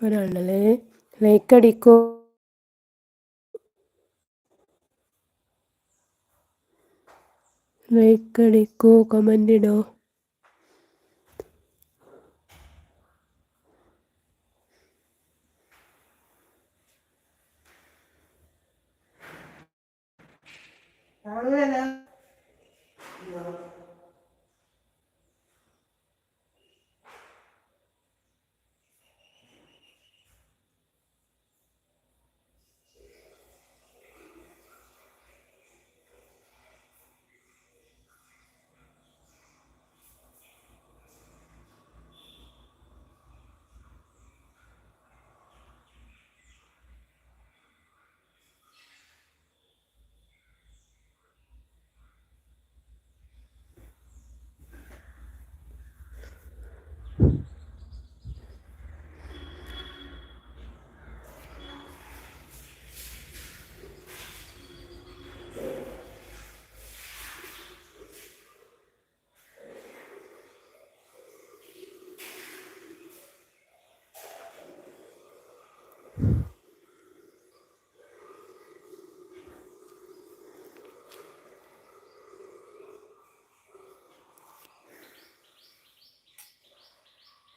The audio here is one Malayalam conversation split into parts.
ഒരാളല്ലേ ലൈക്ക് അടിക്കോ ലൈക്ക് അടിക്കോ കമന്റ് ഇടോ 好时候来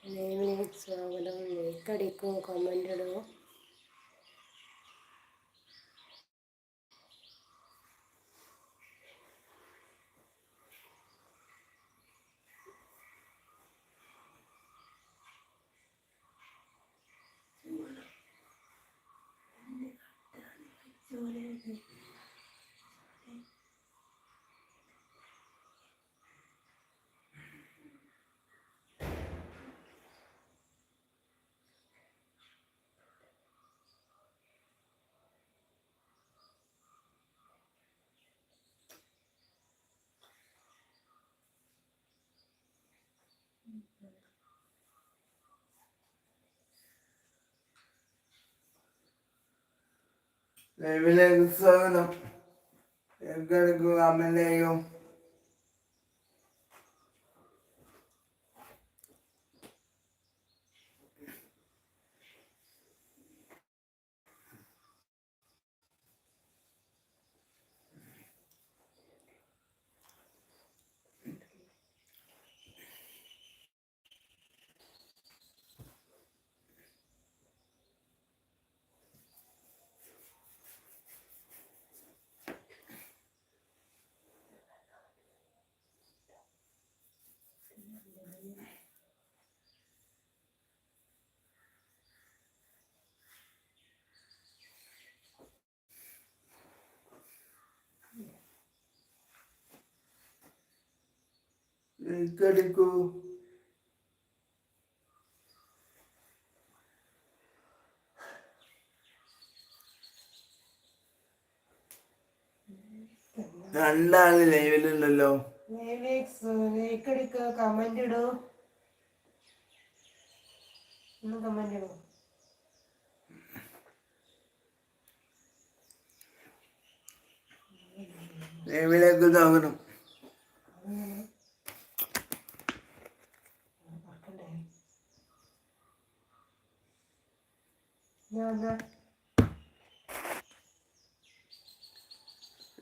ലൈവിലേക്ക് സ്വാഗതം ലൈക്ക് അടിക്കോ കമന്റ് ഇടോ Thank സ്വാഗതം എക്കെടുക്കുക കമന്റ് ചെയ്യും ലൈക്ക് അടിക്കൂ രണ്ടാൾ ലൈവിലുണ്ടല്ലോ. കമന്റ് ഇടോ. ഒന്ന് ഇടൂ ഇടോ. ലൈവിലേക്ക് സ്വാഗതം.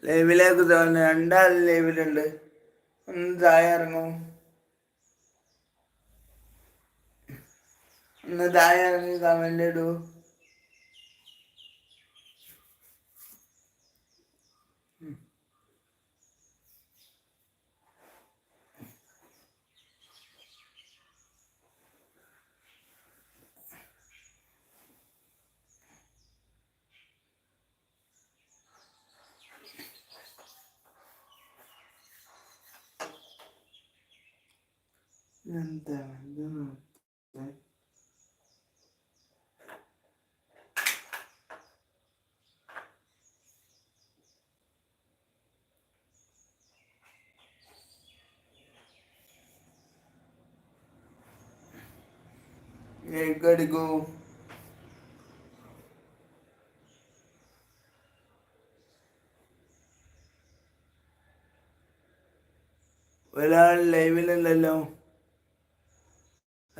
ലൈവിലേക്ക് തോന്നുന്നു. രണ്ടാൾ ലൈവിലുണ്ട്. ഒന്ന് താഴെ ഇറങ്ങും. ഒന്ന് താഴെ ഇറങ്ങി കമന്റ് ഇടൂ. എന്താണ് Yeah, gotta go. ഒരാൾ ലൈവിലല്ലല്ലോ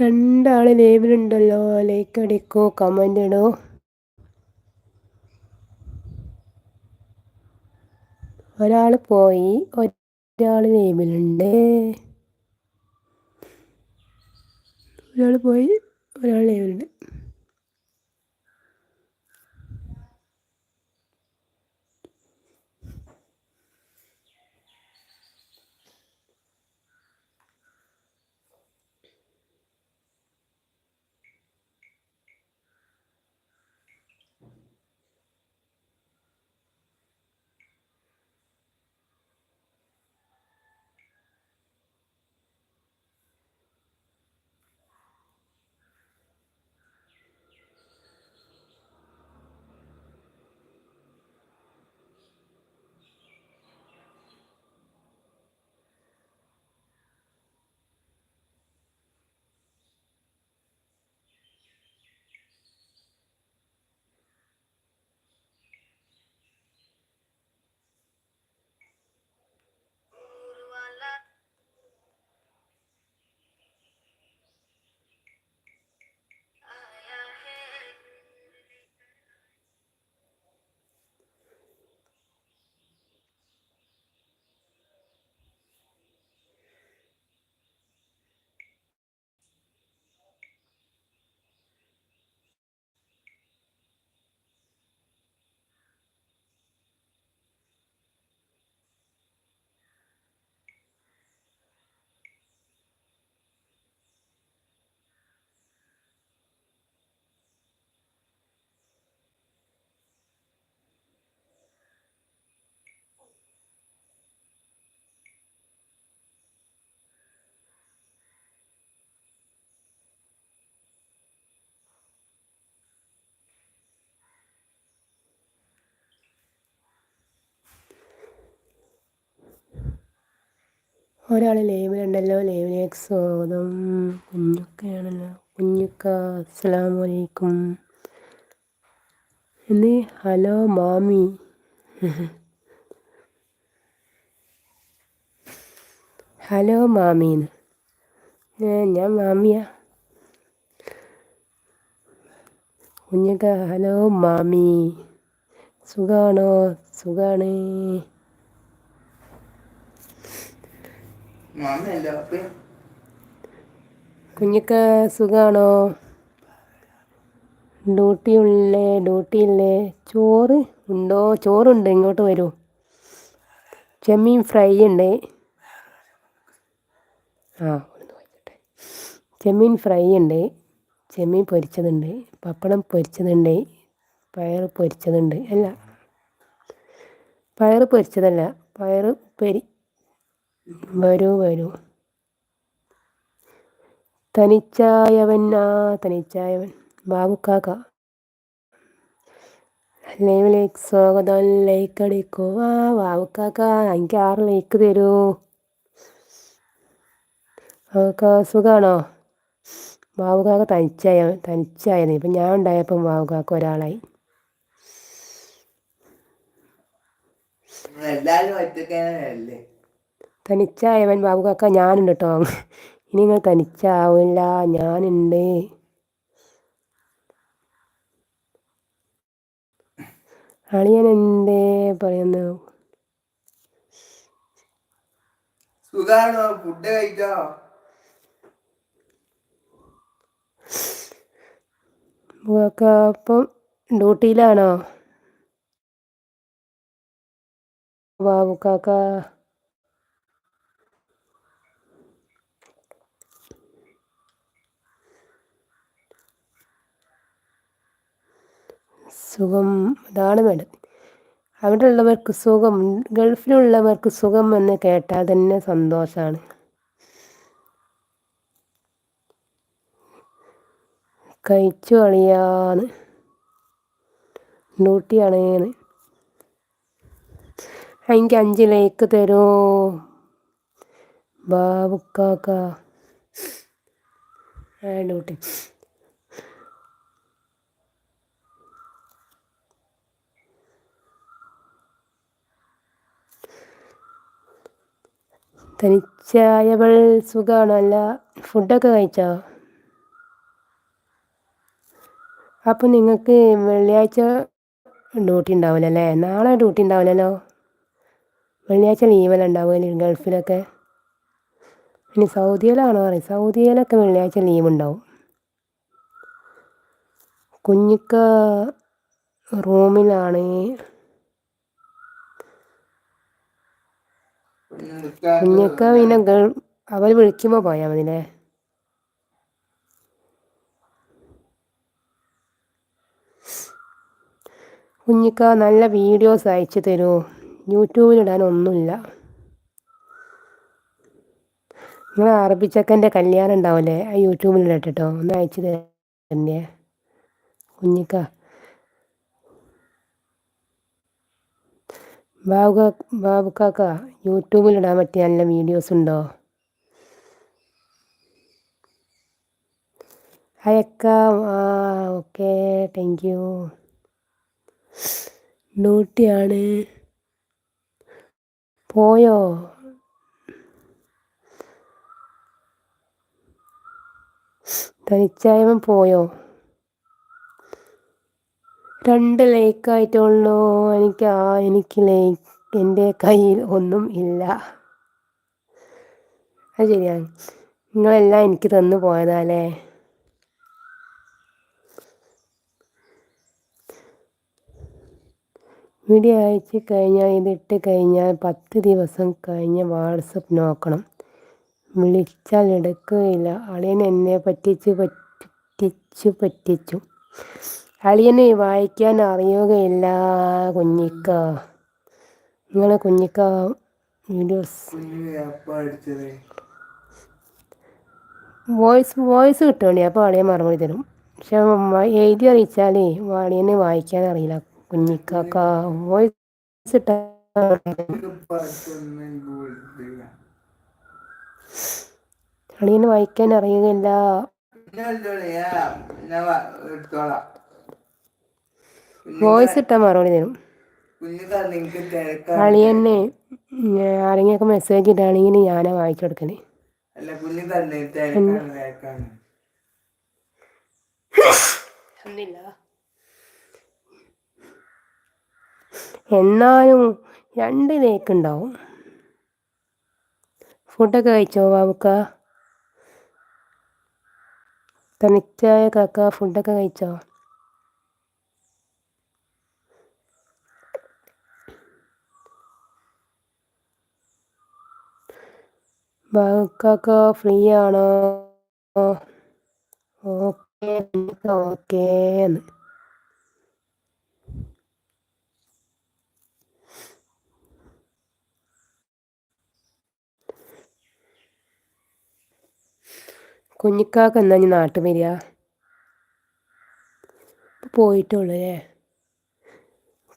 രണ്ടാൾ ലൈവിലുണ്ടല്ലോ. ലൈക്ക് അടിക്കോ കമന്റ് ഇടൂ. ഒരാൾ പോയി ഒരാൾ ലൈവിലുണ്ട്. ഒരാൾ പോയി ഒരാൾ ലൈവിലുണ്ട്. ഒരാൾ ലൈവിലുണ്ടല്ലോ ലൈവിലേക്ക് സ്വാഗതം. കുഞ്ഞുക്കയാണല്ലോ. കുഞ്ഞുക്ക അസ്സലാമു അലൈക്കും. എന്ന് ഹലോ മാമി. ഹലോ മാമീന്ന്. ഞാൻ മാമിയാ. കുഞ്ഞുക്ക ഹലോ മാമി. സുഖാണോ? സുഖാണ് മാമയല്ല അപ്പൊ കുഞ്ഞിക്ക സുഖാണോ? ഡ്യൂട്ടി ഉള്ളേ ഡ്യൂട്ടി ഇല്ലേ ചോറ് ഉണ്ടോ? ചോറുണ്ട് ഇങ്ങോട്ട് വരൂ. ചെമ്മീൻ ഫ്രൈ ഉണ്ട്. ആ ചെമ്മീൻ ഫ്രൈ ഉണ്ട്. ചെമ്മീൻ പൊരിച്ചതുണ്ട്. പപ്പടം പൊരിച്ചതുണ്ട്. പയർ പൊരിച്ചതുണ്ട്. അല്ല പയർ പൊരിച്ചതല്ല. പയർ ഉപ്പേരി വരൂ വരൂ. തനിച്ചായവൻ. ആ തനിച്ചായവൻ ബാബുക്കാക്ക ലൈവിലേക്ക് സ്വാഗതം. ലൈക്ക് അടിക്കൂ. ആ ബാബുക്കാക്ക എനിക്ക് ആറ് ലൈക്ക് തരൂ. ബാബുക്ക സുഖാണോ? ബാബുക്കാക്ക തനിച്ചായ തനിച്ചായത് ഇപ്പം ഞാൻ ഉണ്ടായപ്പം ബാബുക്കാക്ക ഒരാളായി. എല്ലാരും ഒറ്റക്കാനല്ലേ തനിച്ചായവൻ ബാബു കാക്ക ഞാനുണ്ട് കേട്ടോ ഇനി നിങ്ങൾ തനിച്ചാവില്ല ഞാനുണ്ട്. അളിയൻ എന്തേ പറയുന്നു? സുഖാണോ ഫുഡ് കഴിച്ചോ? അപ്പം ഡ്യൂട്ടിയിലാണോ? ബാബുക്കാക്ക സുഖം അതാണ് വേണ്ടത്. അവിടെ ഉള്ളവർക്ക് സുഖം ഗൾഫിലുള്ളവർക്ക് സുഖം എന്ന് കേട്ടാൽ തന്നെ സന്തോഷമാണ് കഴിച്ചു കളിയാന്ന് ഡ്യൂട്ടിയാണേന്ന് എനിക്ക് അഞ്ച് ലൈക്ക് തരൂ. ബാബുക്കാക്ക. ഡ്യൂട്ടി. തനിച്ചായവൾ സുഖമാണോ അല്ല ഫുഡൊക്കെ കഴിച്ചോ? അപ്പം നിങ്ങൾക്ക് വെള്ളിയാഴ്ച ഡ്യൂട്ടി ഉണ്ടാവില്ല അല്ലേ നാളെ ഡ്യൂട്ടി ഉണ്ടാവില്ലല്ലോ? വെള്ളിയാഴ്ച ലീവല്ല ഉണ്ടാവുമല്ലേ ഗൾഫിലൊക്കെ? ഇനി സൗദിയിലാണോ പറയും സൗദിയിലൊക്കെ വെള്ളിയാഴ്ച ലീവ് ഉണ്ടാവും. കുഞ്ഞിക്ക റൂമിലാണ് കുഞ്ഞിക്ക പിന്നെ അവൾ വിളിക്കുമ്പോൾ പോയാൽ മതില്ലേ കുഞ്ഞിക്ക നല്ല വീഡിയോസ് അയച്ചു യൂട്യൂബിൽ യൂട്യൂബിലിടാൻ ഒന്നുമില്ല. നിങ്ങൾ അറബിച്ചക്കന്റെ കല്യാണം ഉണ്ടാവില്ലേ ആ യൂട്യൂബിൽ ഇടട്ടോ ഒന്ന് അയച്ചു തന്നെ കുഞ്ഞിക്ക. ബാബു ബാബുക്കാക്ക യൂട്യൂബിലിടാൻ പറ്റിയ നല്ല വീഡിയോസ് ഉണ്ടോ? അയക്ക ആ ഓക്കെ. താങ്ക് യു ഡ്യൂട്ടിയാണ്. പോയോ? തനിച്ചായവൻ പോയോ? രണ്ട് ലൈക്കായിട്ടുള്ളൂ എനിക്ക് ആ എനിക്ക് ലൈക്ക് എന്റെ കയ്യിൽ ഒന്നും ഇല്ല. അത് ശരിയാണ് നിങ്ങളെല്ലാം എനിക്ക് തന്നു പോയതാലേ. വീഡിയോ അയച്ച് കഴിഞ്ഞാൽ ഇതിട്ട് കഴിഞ്ഞാൽ പത്ത് ദിവസം കഴിഞ്ഞ് വാട്സപ്പ് നോക്കണം. വിളിച്ചാൽ എടുക്കുകയില്ല. അളിയൻ എന്നെ പറ്റിച്ച് പറ്റിച്ചു പറ്റിച്ചു. അളിയന് വായിക്കാൻ അറിയുകയില്ല കുഞ്ഞിക്ക. നിങ്ങളെ കുഞ്ഞിക്ക വീഡിയോസ് വോയിസ് വോയിസ് കിട്ടുകയാണ് അപ്പോൾ അളിയൻ മറുപടി തരും. പക്ഷെ എഴുതി അറിയിച്ചാൽ അളിയന് വായിക്കാൻ അറിയില്ല കുഞ്ഞിക്കാക്ക. വോയിസ് അളിയന് വായിക്കാൻ അറിയുകയില്ല. വോയിസ് ഇട്ടാൽ മറുപടി തരും. അളിയന്നെ ആരെങ്കിലൊക്കെ മെസ്സേജ് ഇടുകയാണെങ്കിൽ ഞാനാ വായിച്ചു കൊടുക്കണേ അല്ല കുഞ്ഞു തന്നെ തിരക്കാണ് തിരക്കാണ്. എന്നാലും രണ്ട് ലേക്ക് ഉണ്ടാവും ഫുഡൊക്കെ കഴിച്ചോ ബാബുക്ക? തനിച്ചായ കാക്ക ഫുഡൊക്കെ കഴിച്ചോ? ബാബുക്കാക്ക ഫ്രീ ആണോ ഓക്കെ ഓക്കേ. എന്ന് കുഞ്ഞിക്കാക്ക എന്നാ ഞാൻ നാട്ടിൽ വരിക? പോയിട്ടുള്ളൂ അല്ലേ?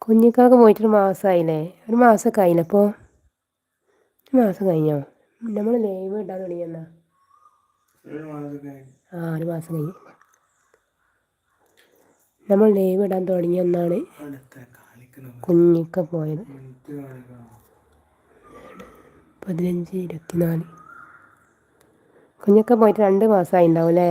കുഞ്ഞിക്കാക്ക പോയിട്ടൊരു മാസമായില്ലേ ഒരു മാസമൊക്കെ ആയില്ലേ അപ്പോൾ ഒരു മാസം കഴിഞ്ഞോ? നമ്മൾ ലൈവ് ഇടാൻ തുടങ്ങി എന്നാ. ആ ഒരു മാസം കഴിഞ്ഞു. നമ്മൾ ലൈവ് ഇടാൻ അടുത്ത കാണിക്കണം കുഞ്ഞിക്ക പോയത്. പതിനഞ്ച് ഇരുപത്തിനാല്. കുഞ്ഞൊക്കെ പോയിട്ട് രണ്ട് മാസമായി ഉണ്ടാവും അല്ലേ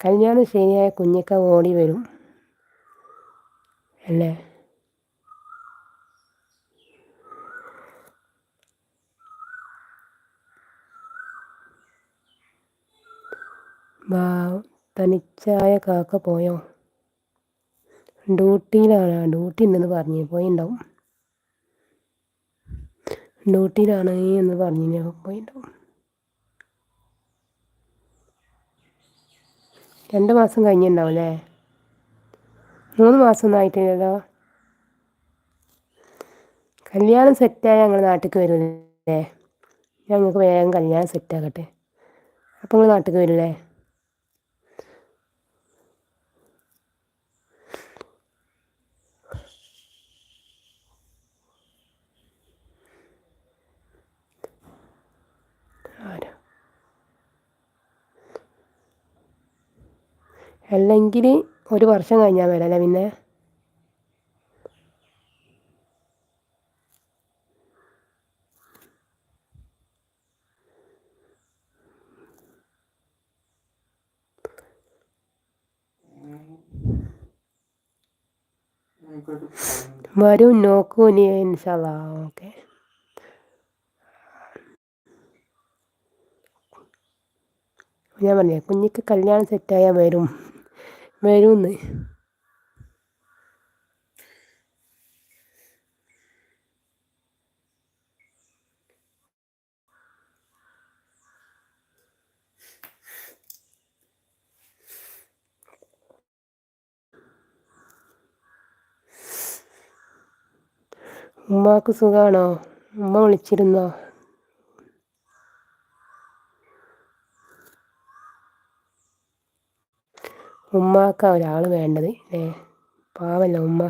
കല്യാണം ശരിയായ കുഞ്ഞൊക്കെ ഓടി വരും. അല്ലേ? തനിച്ചായ കാക്ക പോയോ? ഡ്യൂട്ടിയിലാണ് ഡ്യൂട്ടി ഉണ്ടെന്ന് പറഞ്ഞു പോയിണ്ടാവും. ഡ്യൂട്ടിയിലാണ് എന്ന് പറഞ്ഞു പോയിണ്ടാവും. രണ്ട് മാസം കഴിഞ്ഞിട്ടുണ്ടാവും അല്ലേ മൂന്ന് മാസമൊന്നും ആയിട്ടില്ലല്ലോ കല്യാണം സെറ്റായ ഞങ്ങൾ നാട്ടിലേക്ക് വരുമല്ലേ ഞങ്ങൾക്ക് വേഗം കല്യാണം സെറ്റാക്കട്ടെ അപ്പോൾ നിങ്ങൾ നാട്ടിലേക്ക് വരില്ലേ? അല്ലെങ്കിൽ ഒരു വർഷം കഴിഞ്ഞാൽ വരാം അല്ലേ പിന്നെ. വരും നോക്കൂ നീ ഇൻഷാല്ല ഓക്കെ. ഞാൻ പറഞ്ഞേ കുഞ്ഞിക്ക് കല്യാണം സെറ്റായാൽ വരും. വരുമെന്ന് ഉമ്മാക്ക് സുഖാണോ? ഉമ്മ വിളിച്ചിരുന്നോ? ഉമ്മാക്ക ഒരാൾ വേണ്ടത്. ഏ പാവല്ല ഉമ്മ.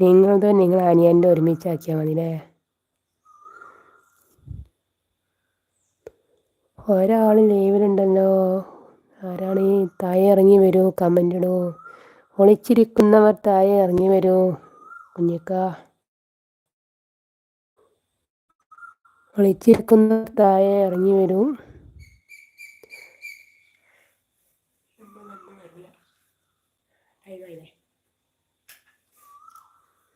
നിങ്ങളത് നിങ്ങൾ അനിയന്റെ ഒരുമിച്ചാക്കിയാൽ മതി അല്ലേ ഒരാൾ ലീവിലുണ്ടല്ലോ. ആരാണ് ഈ താഴെ ഇറങ്ങി വരൂ കമന്റ് ഇടൂ. ഒളിച്ചിരിക്കുന്നവർ താഴെ ഇറങ്ങി വരൂ കുഞ്ഞിക്ക. ഒളിച്ചിരിക്കുന്നവർ താഴെ ഇറങ്ങി വരൂ.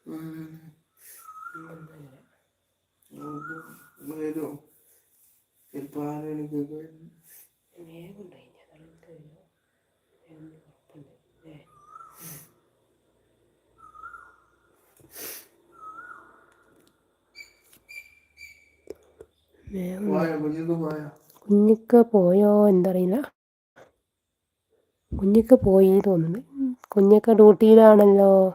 ചിലപ്പോൾ വരും. പോയോ കുഞ്ഞിക്ക് പോയോ? കുഞ്ഞിക്ക പോയോ എന്തറിയില്ല. കുഞ്ഞിക്ക പോയി തോന്നുന്നു. കുഞ്ഞിക്ക ഡ്യൂട്ടിയിലാണല്ലോ.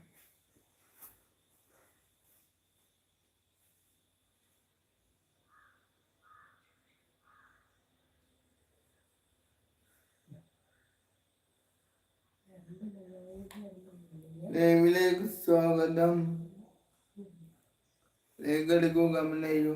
ലൈവിലേക്ക് സ്വാഗതം. ലൈക്ക് അടിക്കൂ കമന്റ് ചെയ്യൂ